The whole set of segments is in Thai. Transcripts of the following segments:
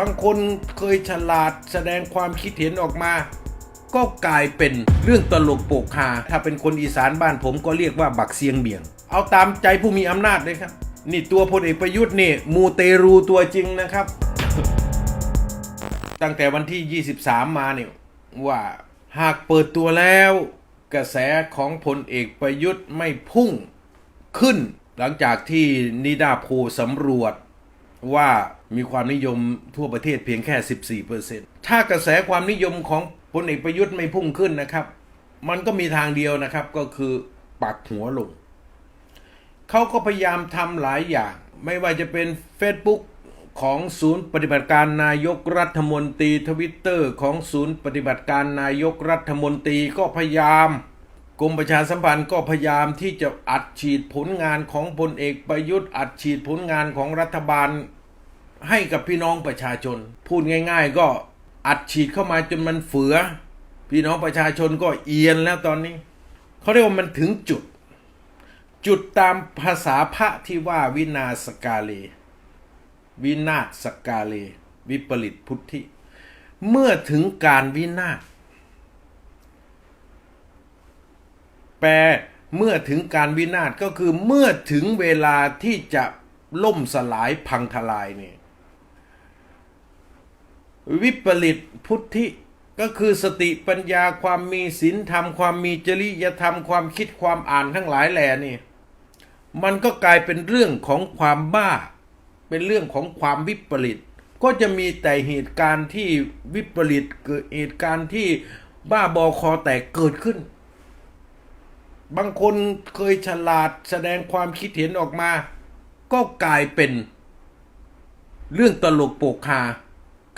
บางคนเคยฉลาดแสดงความคิดเห็นออกมา ก็กลายเป็นเรื่องตลกโปกฮาถ้าเป็นคนอีสานบ้านผมก็เรียกว่าบักเสียงเบี่ยง เอาตามใจผู้มีอำนาจเลยครับ นี่ตัวพลเอกประยุทธ์นี่มูเตรูตัวจริงนะครับ ตั้งแต่วันที่ 23 มาเนี่ยว่าหากเปิดตัวแล้ว กระแสของพลเอกประยุทธ์ไม่พุ่งขึ้น หลังจากที่นิดาโพลสำรวจ ว่ามีความนิยมทั่วประเทศเพียงแค่ 14%ถ้ากระแสความนิยมของพลเอกประยุทธ์ไม่พุ่งขึ้นนะครับ มันก็มีทางเดียวนะครับก็คือปักหัวลง เขาก็พยายามทำหลายอย่าง ไม่ว่าจะเป็น Facebook ของศูนย์ปฏิบัติการนายกรัฐมนตรีทวิตเตอร์ของศูนย์ปฏิบัติการนายกรัฐมนตรีก็พยายามกรมประชาสัมพันธ์ก็พยายามที่จะอัดฉีดผลงานของพลเอกประยุทธ์ อัดฉีดผลงานของรัฐบาล ให้กับพี่น้องประชาชน พูดง่าย ๆ ก็อัดฉีดเข้ามาจนมันเฟือ พี่น้องประชาชนก็เอียนแล้วตอนนี้เขาเรียกว่ามันถึงจุด จุดตามภาษาพระที่ว่าวินาศกาเล วินาศสกาเล วิปริตพุทธิ เมื่อถึงการวินาศแปลเมื่อถึงการวินาศก็คือเมื่อถึงเวลาที่จะล่มสลายพังทลายเนี่ย วิปริตพุทธิก็คือสติปัญญาความมีศีลธรรม ความมีจริยธรรมความคิดความอ่านทั้งหลายแหล่นี่ มันก็กลายเป็นเรื่องของความบ้า เป็นเรื่องของความวิปริต ก็จะมีแต่เหตุการณ์ที่วิปริตเกิดเหตุการณ์ที่บ้าบอคอแตกเกิดขึ้น บางคนเคยฉลาดแสดงความคิดเห็นออกมา ก็กลายเป็นเรื่องตลกโปกฮา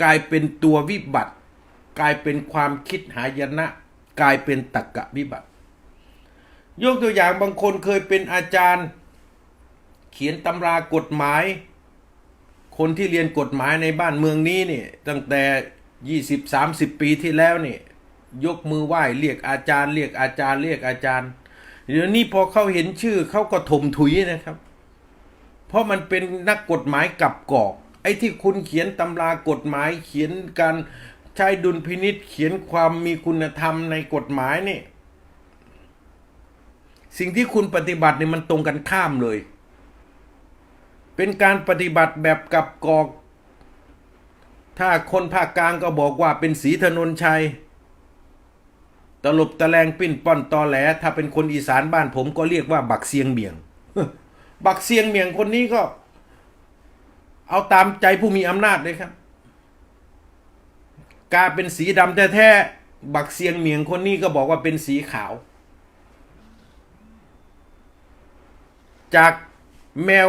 กลายเป็นตัววิบัติ กลายเป็นความคิดหายนะ กลายเป็นตักกะวิบัติ ยกตัวอย่างบางคนเคยเป็นอาจารย์ เขียนตำรากฎหมาย คนที่เรียนกฎหมายในบ้านเมืองนี้เนี่ยตั้งแต่20-30ปีที่แล้วเนี่ยยกมือไหว้เรียกอาจารย์ เรียกอาจารย์เรียกอาจารย์ เดี๋ยวนี้พอเขาเห็นชื่อเขาก็ถมถุยนะครับ เพราะมันเป็นนักกฎหมายกับกอก อ้ที่คุณเขียนตำรากฎหมายเขียนการใช้ดุลพินิษเขียนความมีคุณธรรมในกฎหมายนี่ สิ่งที่คุณปฏิบัติเนี่ยมันตรงกันข้ามเลย เป็นการปฏิบัติแบบกับกอก ถ้าคนภาคกลางก็บอกว่าเป็นสีถนนชัยตลบตะแลงปิ้นป้อนตอแหล ถ้าเป็นคนอีสานบ้านผมก็เรียกว่าบักเสียงเมียง บักเสียงเมียงคนนี้ก็ เอาตามใจผู้มีอำนาจเลยครับ กาเป็นสีดำแท้ๆบักเสียงเหมียงคนนี้ก็บอกว่าเป็นสีขาว จากแมว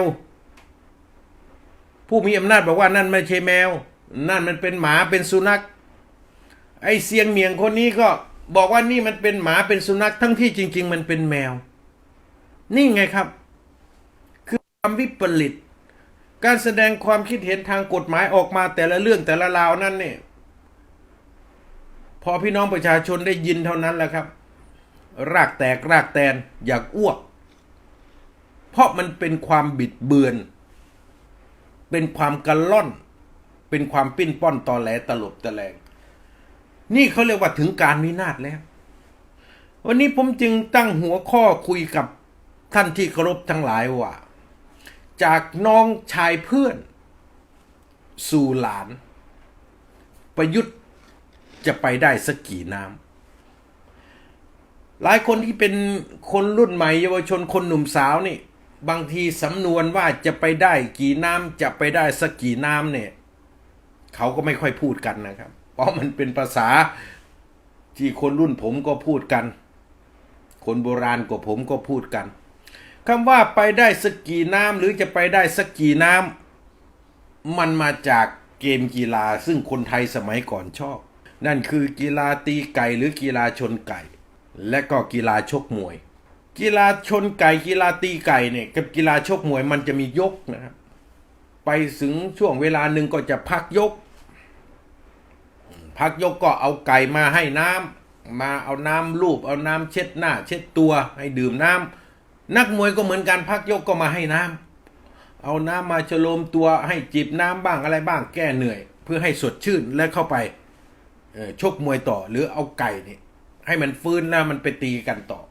ผู้มีอำนาจบอกว่านั่นไม่ใช่แมว นั่นมันเป็นหมาเป็นสุนัข ไอ้เสียงเหมียงคนนี้ก็บอกว่านี่มันเป็นหมาเป็นสุนัขทั้งที่จริง ๆ มันเป็นแมว นี่ไงครับ คือความวิปริต การแสดงความคิดเห็นทางกฎหมายออกมาแต่ละเรื่องแต่ละราวนั่นเนี่ยพอพี่น้องประชาชนได้ยินเท่านั้นแหละครับ รากแตกรากแตนอยากอ้วก เพราะมันเป็นความบิดเบือน เป็นความกระล่อน เป็นความปิ้นป้อนตอแหลตลบตะแลง นี่เขาเรียกว่าถึงการวินาศแล้ว วันนี้ผมจึงตั้งหัวข้อคุยกับท่านที่เคารพทั้งหลายว่า จากน้องชายเพื่อน สู่หลาน ประยุทธ์จะไปได้สักกี่น้ำหลายคนที่เป็นคนรุ่นใหม่เยาวชนคนหนุ่มสาวนี่ บางทีสำนวนว่าจะไปได้กี่น้ำจะไปได้สักกี่น้ำเนี่ย เขาก็ไม่ค่อยพูดกันนะครับ เพราะมันเป็นภาษาที่คนรุ่นผมก็พูดกัน คนโบราณกว่าผมก็พูดกัน คำว่าไปได้สักกี่น้ำหรือจะไปได้สักกี่น้ำมันมาจากเกมกีฬาซึ่งคนไทยสมัยก่อนชอบ นั่นคือกีฬาตีไก่หรือกีฬาชนไก่ และก็กีฬาชกมวย กีฬาชนไก่กีฬาตีไก่เนี่ยกับกีฬาชกมวยมันจะมียกนะครับไปถึงช่วงเวลาหนึ่งก็จะพักยก พักยกก็เอาไก่มาให้น้ำมาเอาน้ำลูบเอาน้ำเช็ดหน้า เช็ดตัวให้ดื่มน้ำ นักมวยก็เหมือนกันพักยกก็มาให้น้ำเอาน้ำมาฉโลมตัวให้จิบน้ำบ้างอะไรบ้างแก้เหนื่อย เพื่อให้สดชื่นและเข้าไปชกมวยต่อหรือเอาไก่นี่ให้มันฟื้นแล้วมันไปตีกันต่อ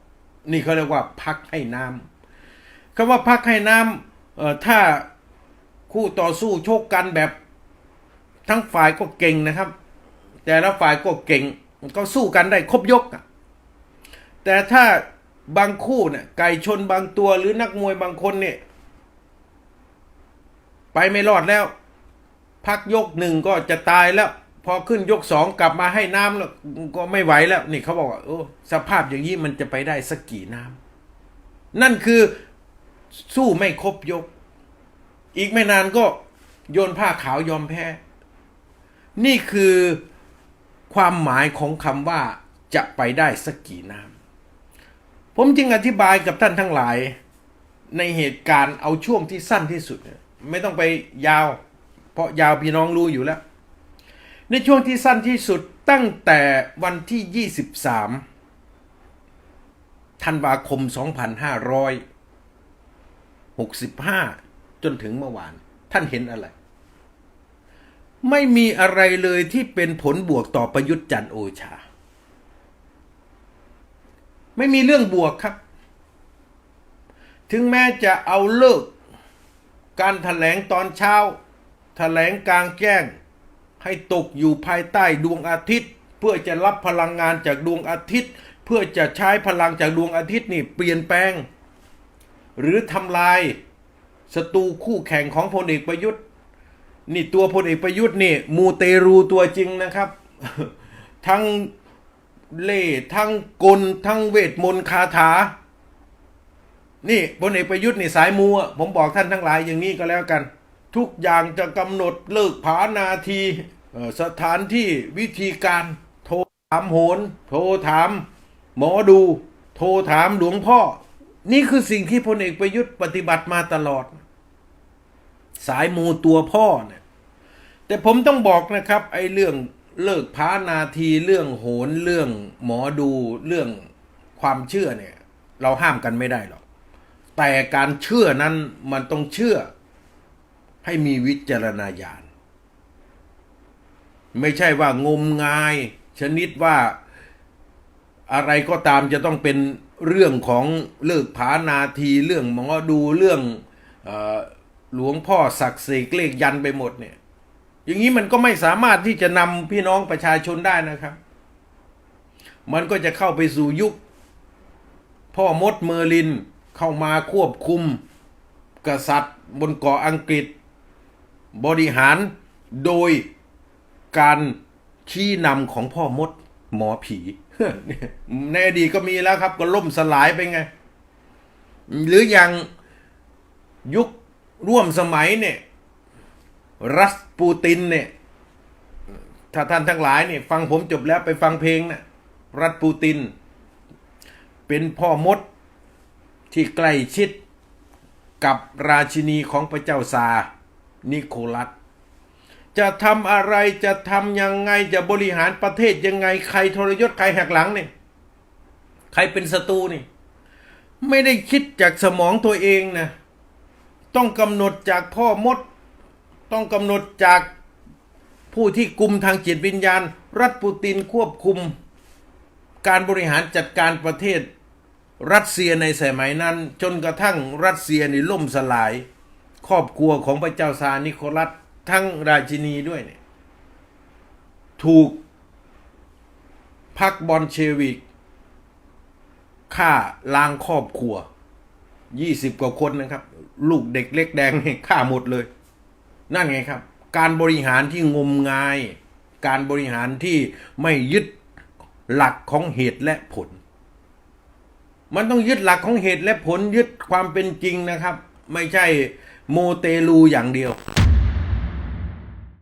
นี่เขาเรียกว่าพักให้น้ำคำว่าพักให้น้ำเอ่อถ้าคู่ต่อสู้ชกกันแบบทั้งฝ่ายก็เก่งนะครับ แต่ละฝ่ายก็เก่งก็สู้กันได้ครบยกอะแต่ถ้า บางคู่เนี่ยไก่ชนบางตัวหรือนักมวยบางคนเนี่ย ไปไม่รอดแล้ว พักยกหนึ่งก็จะตายแล้ว พอขึ้นยกสองกลับมาให้น้ำแล้วก็ไม่ไหวแล้ว นี่เขาบอกว่าโอ้สภาพอย่างนี้มันจะไปได้สักกี่น้ำนั่นคือสู้ไม่ครบยก อีกไม่นานก็โยนผ้าขาวยอมแพ้ นี่คือความหมายของคำว่าจะไปได้สักกี่น้ำ ผมจึงอธิบายกับท่านทั้งหลาย ในเหตุการณ์เอาช่วงที่สั้นที่สุด ไม่ต้องไปยาว เพราะยาวพี่น้องรู้อยู่แล้ว ในช่วงที่สั้นที่สุดตั้งแต่วันที่ 23ธันวาคม 2565 จนถึงเมื่อวาน ท่านเห็นอะไร ไม่มีอะไรเลยที่เป็นผลบวกต่อประยุทธ์จันทร์โอชา ไม่มีเรื่องบวกครับ ถึงแม้จะเอาเลิก การถแถลงตอนเช้าถแถลงกลางแจ้ง ให้ตกอยู่ภายใต้ดวงอาทิตย์ เพื่อจะรับพลังงานจากดวงอาทิตย์ เพื่อจะใช้พลังจากดวงอาทิตย์นี่เปลี่ยนแปลง หรือทำลายศัตรูคู่แข่งของพลเอกประยุทธ์ นี่ตัวพลเอกประยุทธ์นี่มูเตรูตัวจริงนะครับ ทั้ง เล่ทั้งกลทั้งเวทมนต์คาถา นี่พลเอกประยุทธ์นี่สายมูอะผมบอกท่านทั้งหลายอย่างนี้ก็แล้วกัน ทุกอย่างจะกำหนดเลิกผานาทีสถานที่วิธีการ โทรถามโหน โทรถาม หมอดู โทรถามหลวงพ่อ นี่คือสิ่งที่พลเอกประยุทธ์ปฏิบัติมาตลอด สายมูตัวพ่อเนี่ยแต่ผมต้องบอกนะครับ ไอ้เรื่อง เลิกพานาทีเรื่องโหนเรื่องหมอดูเรื่องความเชื่อเนี่ย เราห้ามกันไม่ได้หรอก แต่การเชื่อนั้นมันต้องเชื่อให้มีวิจารณญาณไม่ใช่ว่างมงาย ชนิดว่าอะไรก็ตามจะต้องเป็นเรื่องของเลิกผานาทีเรื่องหมอดูเรื่องออหลวงพ่อศักดิ์สิทธิ์เลขยันไปหมดเนี่ย อย่างนี้มันก็ไม่สามารถที่จะนำพี่น้องประชาชนได้นะครับ มันก็จะเข้าไปสู่ยุค พ่อมดเมอร์ลินเข้ามาควบคุม กษัตริย์บนเกาะอังกฤษ บริหารโดยการชี้นำของพ่อมดหมอผี ในอดีตก็มีแล้วครับ ก็ล่มสลายไปไง หรืออย่างยุคร่วมสมัยเนี่ย รัสปูตินเนี่ย ถ้าท่านทั้งหลายเนี่ยฟังผมจบแล้วไปฟังเพลงนะรัสปูติน เป็นพ่อมดที่ใกล้ชิดกับราชินีของพระเจ้าซา นิโคลัส จะทำอะไรจะทำยังไงจะบริหารประเทศยังไงใครทรยศใครหักหลังเนี่ยใครเป็นศัตรูนี่ ไม่ได้คิดจากสมองตัวเองนะ ต้องกำหนดจากพ่อมด ต้องกำหนดจากผู้ที่กลุ่มทางจิตวิญญาณ รัฐปูตินควบคุม การบริหารจัดการประเทศ รัสเซียในสมัยนั้น จนกระทั่งรัสเซียนี่ล่มสลาย ครอบครัวของพระเจ้าซานิโคลัสทั้งราชินีด้วยเนี่ยถูกพรรคบอลเชวิกฆ่าล้างครอบครัวยี่สิบกว่าคนนะครับ ลูกเด็กเล็กแดงนี่ฆ่าหมดเลย นั่นไงครับ การบริหารที่งมงาย การบริหารที่ไม่ยึดหลักของเหตุและผล มันต้องยึดหลักของเหตุและผลยึดความเป็นจริงนะครับ ไม่ใช่โมเตลูอย่างเดียว